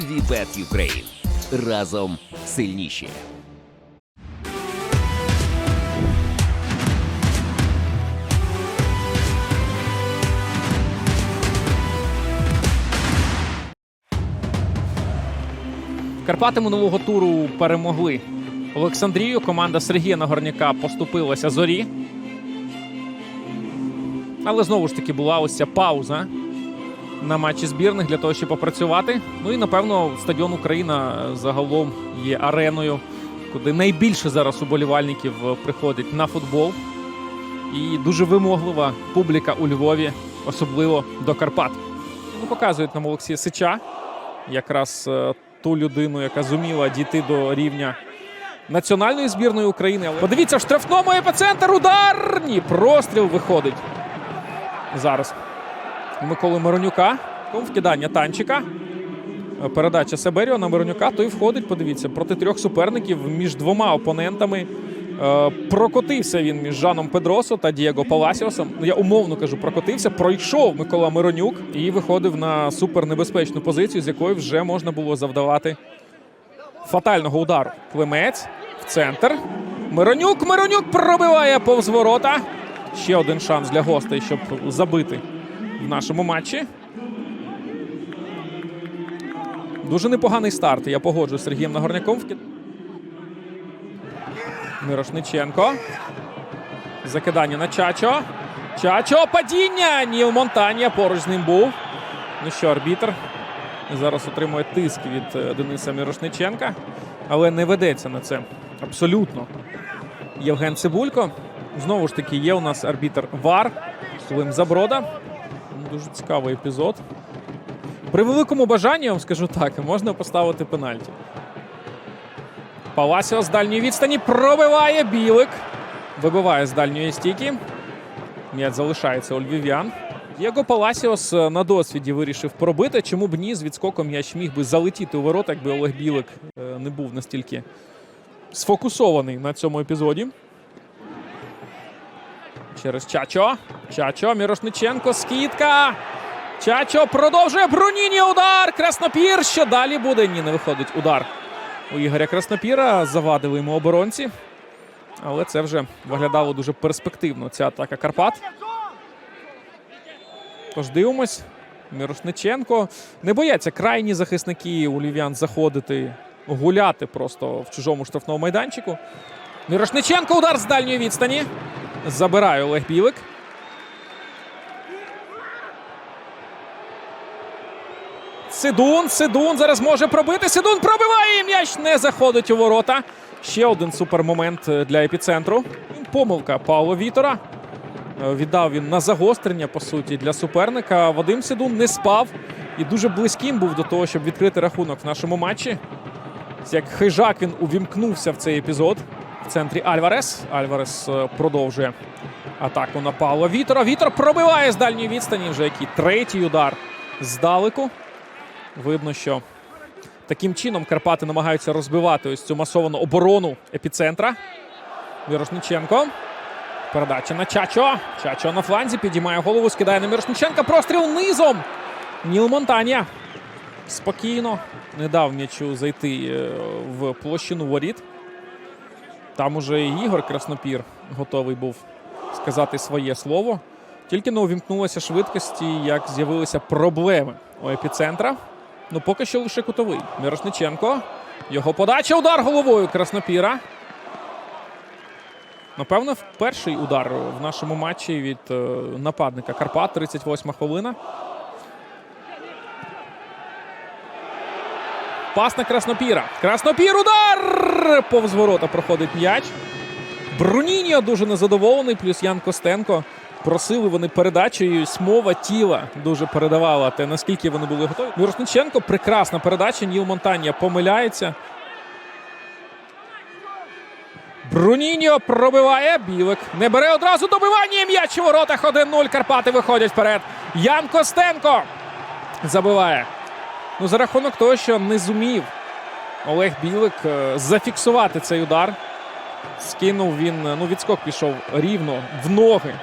Вібет Юкрейн. Разом сильніші. Карпати минулого туру перемогли Олександрію. Команда Сергія Нагорняка поступилася зорі. Але знову ж таки була ось ця пауза на матчі збірних для того, щоб попрацювати. Ну і напевно стадіон Україна загалом є ареною, куди найбільше зараз уболівальників е, приходить на футбол. І дуже вимоглива публіка у Львові, особливо до Карпат. Ну, показують нам Олексія Сича, якраз е, ту людину, яка зуміла дійти до рівня національної збірної України. Але подивіться, в штрафному епіцентр удар! Ні, простріл виходить. Зараз. Миколи Миронюка. Вкидання танчика. Е, Передача Себеріо на Миронюка. Той входить. Подивіться, проти трьох суперників між двома опонентами. Е, Прокотився він між Жаном Педросо та Дієго Паласіосом. Ну, я умовно кажу, прокотився. Пройшов Микола Миронюк і виходив на супернебезпечну позицію, з якої вже можна було завдавати фатального удару. Климець в центр. Миронюк. Миронюк пробиває повз ворота. Ще один шанс для гостей, щоб забити в нашому матчі. Дуже непоганий старт. Я погоджуюсь з Сергієм Нагорняком. Мирошниченко. Закидання на Чачо. Чачо. Падіння. Ніл Монтанія поруч з ним був. Ну що, арбітр зараз отримує тиск від е, Дениса Мірошниченка, але не ведеться на це абсолютно. Євген Цибулько. Знову ж таки, є у нас арбітр Вар Клим Заброда. Дуже цікавий епізод. При великому бажанні, я вам скажу так, можна поставити пенальті. Паласіо з дальньої відстані пробиває білик. Вибиває з дальньої стійки. М'яч залишається у львів'ян. Дієго Паласіос е, на досвіді вирішив пробити. Чому б ні? З відскоком м'яч міг би залетіти у ворота, якби Олег Білик е, не був настільки сфокусований на цьому епізоді. Через Чачо. Чачо, Мірошниченко, скидка. Чачо продовжує Бруніні удар. Краснопір. Що далі буде? Ні, не виходить удар у Ігоря Краснопіра. Завадили йому оборонці. Але це вже виглядало дуже перспективно. Ця атака Карпат. Тож дивимось. Мірошниченко. Не бояться крайні захисники у львів'ян заходити, гуляти просто в чужому штрафному майданчику. Мірошниченко удар з дальньої відстані. Забирає Олег Білик. Сидун, Сидун зараз може пробити. Сидун пробиває і м'яч не заходить у ворота. Ще один супермомент е, для епіцентру. Помилка Павла Вітора. Е, Віддав він на загострення, по суті, для суперника. Вадим Сидун не спав і дуже близьким був до того, щоб відкрити рахунок в нашому матчі. Як хижак він увімкнувся в цей епізод. В центрі Альварес. Альварес е, продовжує атаку на Павла Вітора. Вітор пробиває з дальньої відстані. Вже який третій удар здалеку. Видно, що таким чином Карпати намагаються розбивати ось цю масовану оборону епіцентра. Мірошниченко. Передача на Чачо. Чачо на фланзі підіймає голову, скидає на Мірошниченка. Простріл низом. Ніл Монтанія. Спокійно не дав м'ячу зайти е, в площину воріт. Там уже Ігор Краснопір готовий був сказати своє слово. Тільки не увімкнулося швидкості, як з'явилися проблеми у епіцентра. Ну, поки що лише кутовий. Мірошниченко. Його подача. Удар головою Краснопіра. Напевно, перший удар в нашому матчі від е, нападника Карпат. 38 хвилина. Пас на Краснопіра. Краснопір удар! Повз ворота проходить м'яч. Бруніньо дуже незадоволений, плюс Ян Костенко. Просили вони передачу, і ось мова тіла дуже передавала те, наскільки вони були готові. Мірошниченко прекрасна передача. Ніл Монтанія помиляється. Бруніньо пробиває. Білик не бере одразу добивання. М'яч у воротах 1-0. Карпати виходять вперед. Ян Костенко забиває. Ну, за рахунок того, що не зумів Олег Білик е, зафіксувати цей удар. Скинув він, ну, відскок пішов рівно в ноги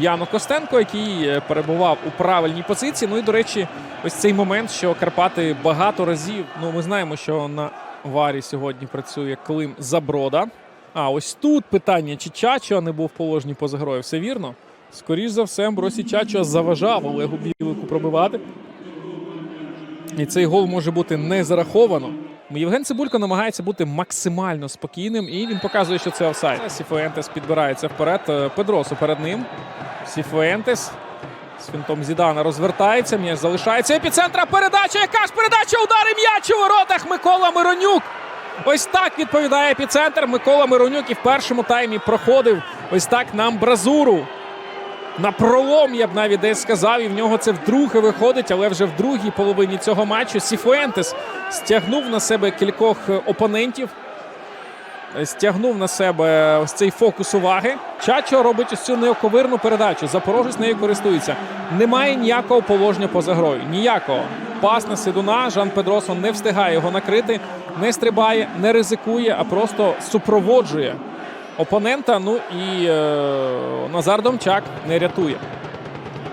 Яну Костенко, який е, перебував у правильній позиції. Ну і до речі, ось цей момент, що Карпати багато разів. Ну, ми знаємо, що на варі сьогодні працює Клим Заброда. А ось тут питання, чи Чачо не був в положенні поза грою. Все вірно. Скоріш за все, Амбросій Чачо заважав Олегу Білику пробивати. І цей гол може бути не зараховано. Євген Цибулько намагається бути максимально спокійним, і він показує, що це офсайд. Сіфуентес підбирається вперед. Е, Педросу перед ним. Сіфуентес з фінтом Зідана розвертається. М'яч залишається. Епіцентра передача. Яка ж передача? Удари м'яч у воротах. Микола Миронюк. Ось так відповідає епіцентр. Микола Миронюк і в першому таймі проходив ось так на амбразуру. На пролом, я б навіть десь сказав, і в нього це вдруге виходить, але вже в другій половині цього матчу Сіфуентес стягнув на себе кількох опонентів, стягнув на себе ось цей фокус уваги. Чачо робить ось цю неоковирну передачу. Запорожець нею користується. Немає ніякого положення поза грою. Ніякого. Пас на Сидуна. Жан Педросо не встигає його накрити, не стрибає, не ризикує, а просто супроводжує опонента. Ну і е, Назар Домчак не рятує.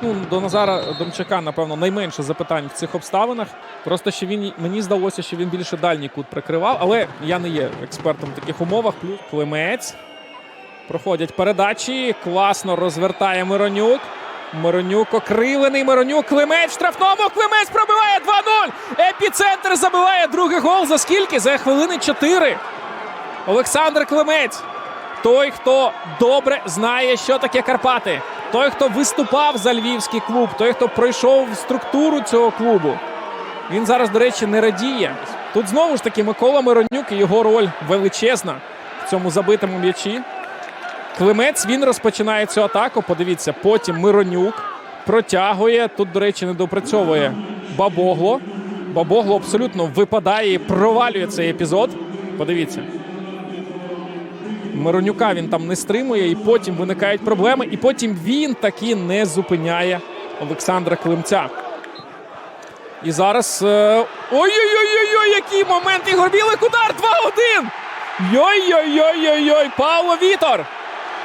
Ну, до Назара Домчака, напевно, найменше запитань в цих обставинах. Просто що він мені здалося, що він більше дальній кут прикривав, але я не є експертом в таких умовах. Плюс Климець. Проходять передачі. Класно розвертає Миронюк. Миронюк окрилений. Миронюк Климець в штрафному. Климець пробиває 2-0. Епіцентр забиває другий гол. За скільки? За хвилини 4. Олександр Климець. Той, хто добре знає, що таке Карпати. Той, хто виступав за львівський клуб, той, хто пройшов структуру цього клубу. Він зараз, до речі, не радіє. Тут знову ж таки Микола Миронюк і його роль величезна в цьому забитому м'ячі. Климець він розпочинає цю атаку. Подивіться, потім Миронюк протягує. Тут, до речі, не допрацьовує Бабогло. Бабогло абсолютно випадає і провалює цей епізод. Подивіться. Миронюка він там не стримує, і потім виникають проблеми. І потім він таки не зупиняє Олександра Климця. І зараз. е, Ой-ой-ой-ой, який момент! Ігор Білик удар 2-1! Йой-йой-йой-йой-йой! Павло Вітор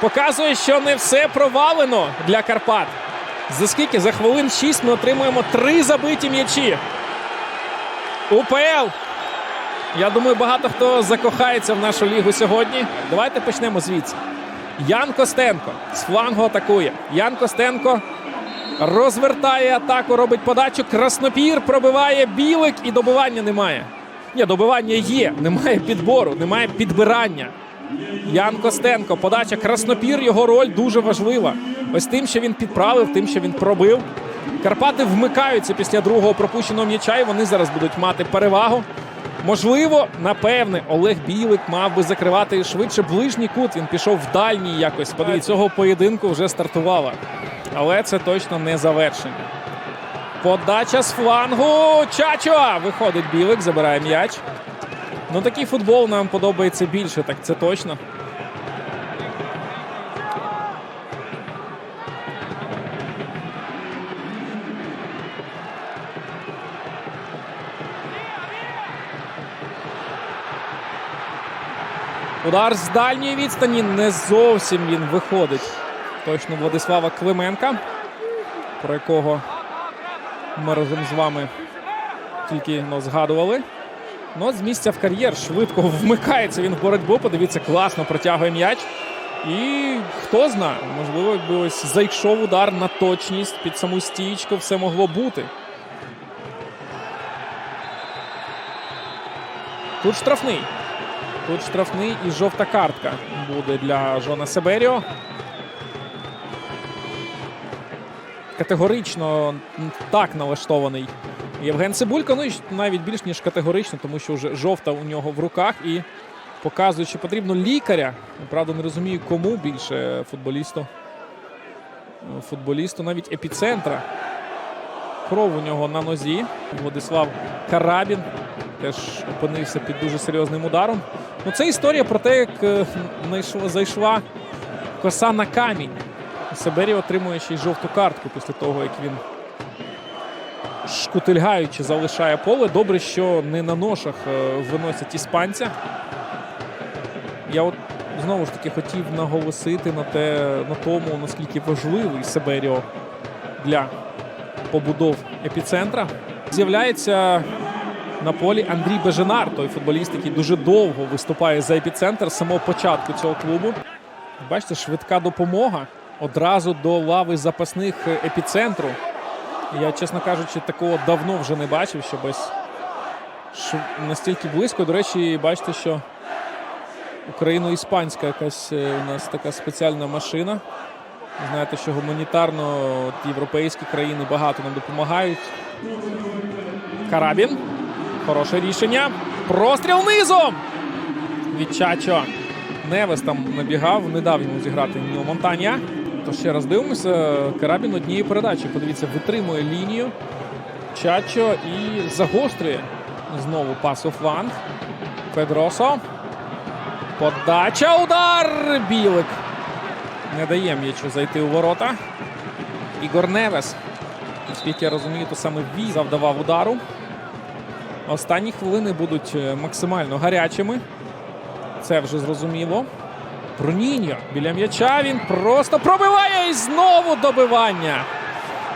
показує, що не все провалено для Карпат. За скільки? За хвилин 6 ми отримуємо три забиті м'ячі. УПЛ я думаю, багато хто закохається в нашу лігу сьогодні. Давайте почнемо звідси. Ян Костенко з флангу атакує. Ян Костенко розвертає атаку, робить подачу. Краснопір пробиває білик і добивання немає. Ні, добивання є. Немає підбору, немає підбирання. Ян Костенко, подача Краснопір, його роль дуже важлива. Ось тим, що він підправив, тим, що він пробив. Карпати вмикаються після другого пропущеного м'яча, і вони зараз будуть мати перевагу. Можливо, напевне, Олег Білик мав би закривати швидше ближній кут. Він пішов в дальній якось. Подивіться, цього поєдинку вже стартувала. Але це точно не завершення. Подача з флангу. Чачо! Виходить Білик, забирає м'яч. Ну, такий футбол нам подобається більше, так це точно. Удар з дальньої відстані не зовсім він виходить. Точно Владислава Клименка, про якого ми разом з вами тільки ну, згадували. Ну, з місця в кар'єр швидко вмикається він в боротьбу. Подивіться, класно протягує м'яч. І хто знає, можливо, якби ось зайшов удар на точність під саму стічку, все могло бути. Тут штрафний. Тут штрафний і жовта картка буде для Жона Себеріо. Категорично так налаштований Євген Цибулько. Ну і навіть більш ніж категорично, тому що вже жовта у нього в руках і показує, що потрібно лікаря. Правда, не розумію, кому більше футболісту. Футболісту навіть епіцентра. Кров у нього на нозі. Владислав Карабін теж опинився під дуже серйозним ударом. Ну, це історія про те, як е, зайшла коса на камінь. Себері отримує ще й жовту картку після того, як він шкутильгаючи залишає поле. Добре, що не на ношах е, виносять іспанця. Я от знову ж таки хотів наголосити на те, на тому, наскільки важливий Себеріо для побудов епіцентра. З'являється на полі Андрій Беженар, той футболіст, який дуже довго виступає за епіцентр з самого початку цього клубу. Бачите, швидка допомога одразу до лави запасних епіцентру. Я, чесно кажучи, такого давно вже не бачив, що настільки близько. До речі, бачите, що україно-іспанська якась е, у нас така спеціальна машина. Знаєте, що гуманітарно от, європейські країни багато нам допомагають. Карабін. Хороше рішення. Простріл низом! Від Чачо. Невес там набігав, не дав йому зіграти Ніо Монтаня. То ще раз дивимося. Карабін однієї передачі. Подивіться, витримує лінію. Чачо і загострює знову пас у фланг. Педросо. Подача. Удар! Білик. Не дає м'ячу зайти у ворота. Ігор Невес. Наскільки я розумію, то саме він завдавав удару. Останні хвилини будуть е, максимально гарячими. Це вже зрозуміло. Броніньо біля м'яча. Він просто пробиває і знову добивання.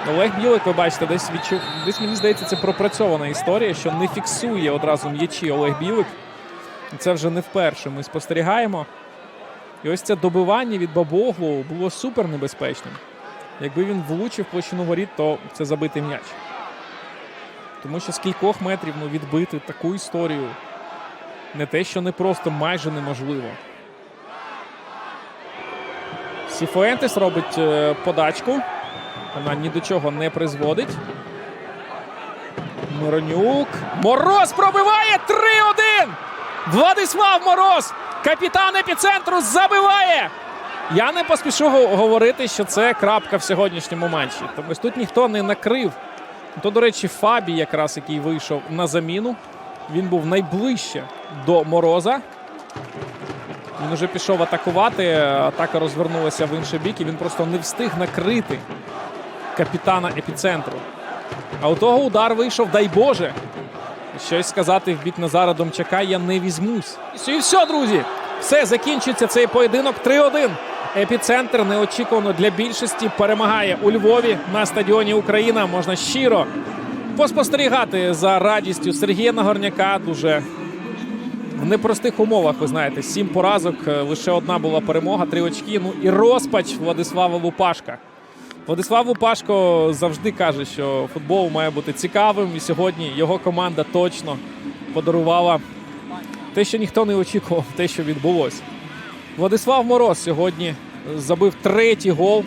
Олег Білик, ви бачите, десь відчув. Десь мені здається, це пропрацьована історія, що не фіксує одразу м'ячі Олег Білик. Це вже не вперше ми спостерігаємо. І ось це добивання від Бабоглу було супер небезпечним. Якби він влучив площину воріт, то це забитий м'яч. Тому що з кількох метрів ну, відбити таку історію не те, що не просто майже неможливо. Сіфуентес робить е, подачку. Вона ні до чого не призводить. Миронюк. Мороз пробиває 3-1. Владислав Мороз, капітан епіцентру, забиває. Я не поспішу говорити, що це крапка в сьогоднішньому матчі. Тому ось тут ніхто не накрив. То, до речі, Фабі, якраз який вийшов на заміну. Він був найближче до Мороза. Він уже пішов атакувати. Атака розвернулася в інший бік, і він просто не встиг накрити капітана епіцентру. А у того удар вийшов, дай Боже. Щось сказати в бік Назара Домчака я не візьмусь. І все, друзі. Все, закінчується цей поєдинок 3-1. Епіцентр неочікувано для більшості перемагає у Львові на стадіоні Україна. Можна щиро поспостерігати за радістю Сергія Нагорняка. Дуже в непростих умовах, ви знаєте, сім поразок, е, лише одна була перемога, три очки. Ну і розпач Владислава Лупашка. Владислав Лупашко завжди каже, що футбол має бути цікавим, і сьогодні його команда точно подарувала те, що ніхто не очікував, те, що відбулося. Владислав Мороз сьогодні забив третій гол